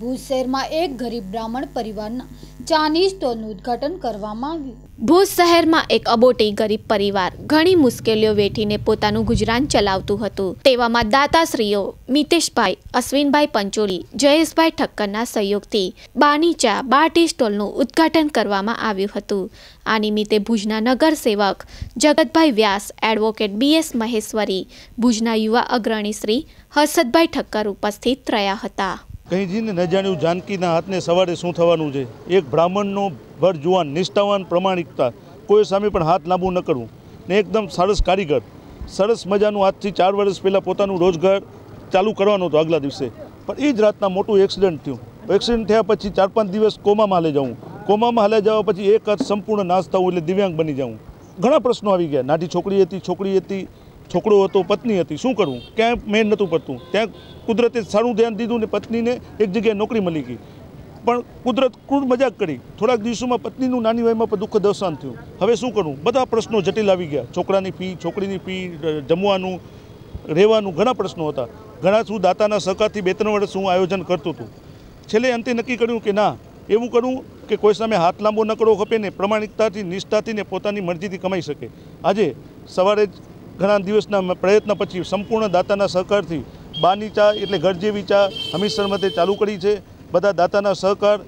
ભુજ શહેરમાં એક ગરીબ બ્રાહ્મણ પરિવારના ચાની સ્ટોલનું ઉદ્ઘાટન કરવામાં આવ્યું. ભુજ શહેરમાં એક અબોટી ગરીબ પરિવાર ઘણી મુશ્કેલીઓ વેઠીને પોતાનું ગુજરાન ચલાવતું હતું. તેવામાં દાતાશ્રીઓ મિતેશભાઈ, અશ્વિનભાઈ પંચોલી, જયેશભાઈ ઠક્કરના સહયોગથી બાની ચા સ્ટોલનું ઉદ્ઘાટન કરવામાં આવ્યું હતું. આ નિમિત્તે ભુજના નગર સેવક જગતભાઈ વ્યાસ, એડવોકેટ બીએસ મહેશ્વરી, ભુજના યુવા અગ્રણી શ્રી હર્ષદભાઈ ઠક્કર ઉપસ્થિત રહ્યા હતા. કંઈ જીને ન જાણ્યું જાનકીના હાથને સવારે શું થવાનું છે? એક બ્રાહ્મણનો ભર જુવાન, નિષ્ઠાવાન, પ્રમાણિકતા. કોઈ સામે પણ હાથ લાંબુ ન કરવું. ને એકદમ સરસ કારીગર. સરસ મજાનું આજથી ચાર વર્ષ પહેલાં પોતાનું રોજગાર ચાલુ કરવાનો હતો આગલા દિવસે. પણ એ જ રાતના મોટું એક્સિડન્ટ થયું. એક્સિડન્ટ થયા પછી ચાર પાંચ દિવસ કોમામાં હાલે જવું કોમામાં હાલે જવા પછી એક હાથ સંપૂર્ણ નાશ થવું એટલે દિવ્યાંગ બની જવું ઘણા પ્રશ્નો આવી ગયા. નાની છોકરી હતી છોકરી હતી છોકરો હતો, પત્ની હતી, શું કરવું? ક્યાંય મેન નહોતું પડતું. ત્યાં કુદરતે સારું ધ્યાન દીધું ને પત્નીને એક જગ્યાએ નોકરી મળી ગઈ. પણ કુદરત ક્રૂર મજાક કરી. થોડાક દિવસોમાં પત્નીનું નાની વયમાં પણ દુઃખ અવસાન થયું. હવે શું કરવું બધા પ્રશ્નો જટિલ આવી ગયા. છોકરાની ફી, છોકરીની ફી જમવાનું, રહેવાનું, ઘણા પ્રશ્નો હતા. ઘણા શું દાતાના સહકારથી બે ત્રણ વર્ષ હું આયોજન કરતો હતો. છેલ્લે અંતે નક્કી કર્યું કે ના, એવું કરવું કે કોઈ સામે હાથ લાંબો ન કરવો ખપે ને પ્રમાણિકતાથી, નિષ્ઠાથી ને પોતાની મરજીથી કમાઈ શકે. આજે સવારે ઘણા દિવસના પ્રયત્ન પછી સંપૂર્ણ દાતાના સહકારથી બાની ચા એટલે ઘર જેવી ચા હમીરસર મતે ચાલુ કરી છે. બધા દાતાના સહકાર,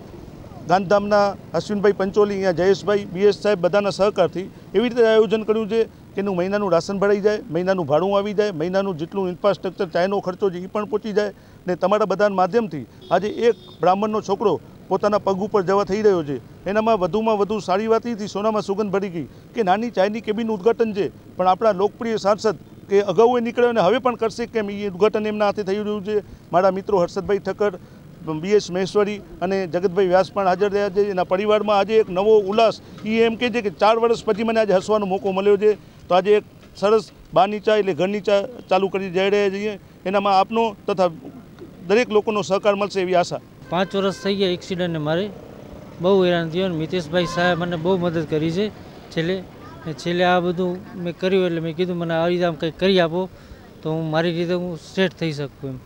ગાંધીધામના અશ્વિનભાઈ પંચોલી, અહીંયા જયેશભાઈ, બીએસ સાહેબ બધાના સહકારથી એવી રીતે આયોજન કર્યું છે કે એનું મહિનાનું રાશન ભરાઈ જાય, મહિનાનું ભાડું આવી જાય, મહિનાનું જેટલું ઇન્ફ્રાસ્ટ્રક્ચર ચાયનો ખર્ચો છે એ પણ પહોંચી જાય ને તમારા બધાના માધ્યમથી આજે એક બ્રાહ્મણનો છોકરો પોતાના પગ ઉપર જવા થઈ રહ્યો છે. એનામાં વધુમાં વધુ સારી વાત એ સોનામાં સુગંધ ભરી ગઈ કે નાની ચાયની કેબિનનું ઉદ્ઘાટન છે. પણ આપણા લોકપ્રિય સાંસદ કે અગાઉ એ નીકળ્યો અને હવે પણ કરશે કેમ? એ ઉદ્ઘાટન એમના હાથે થઈ રહ્યું છે. મારા મિત્રો હર્ષદભાઈ ઠક્કર બીએસ મહેશ્વરી અને જગતભાઈ વ્યાસ પણ હાજર રહ્યા છે. એના પરિવારમાં આજે એક નવો ઉલ્લાસ. એ એમ કહે છે કે ચાર વર્ષ પછી મને આજે હસવાનો મોકો મળ્યો છે. તો આજે એક સરસ બાની ચા એટલે ઘરની ચા ચાલુ કરી જઈ રહ્યા છીએ. એનામાં આપનો તથા દરેક લોકોનો સહકાર મળશે એવી આશા. પાંચ વર્ષ થઈ ગયા એક્સિડન્ટને મારે. બહુ હેરાન થયો અને મિતેશભાઈ સાહેબ મને બહુ મદદ કરી છે. છેલ્લે છેલ્લે આ બધું મેં કર્યું એટલે મેં કીધું, મને આવી રીતે આમ કંઈક કરી આપો, તો હું મારી રીતે હું સેટ થઈ શકું એમ.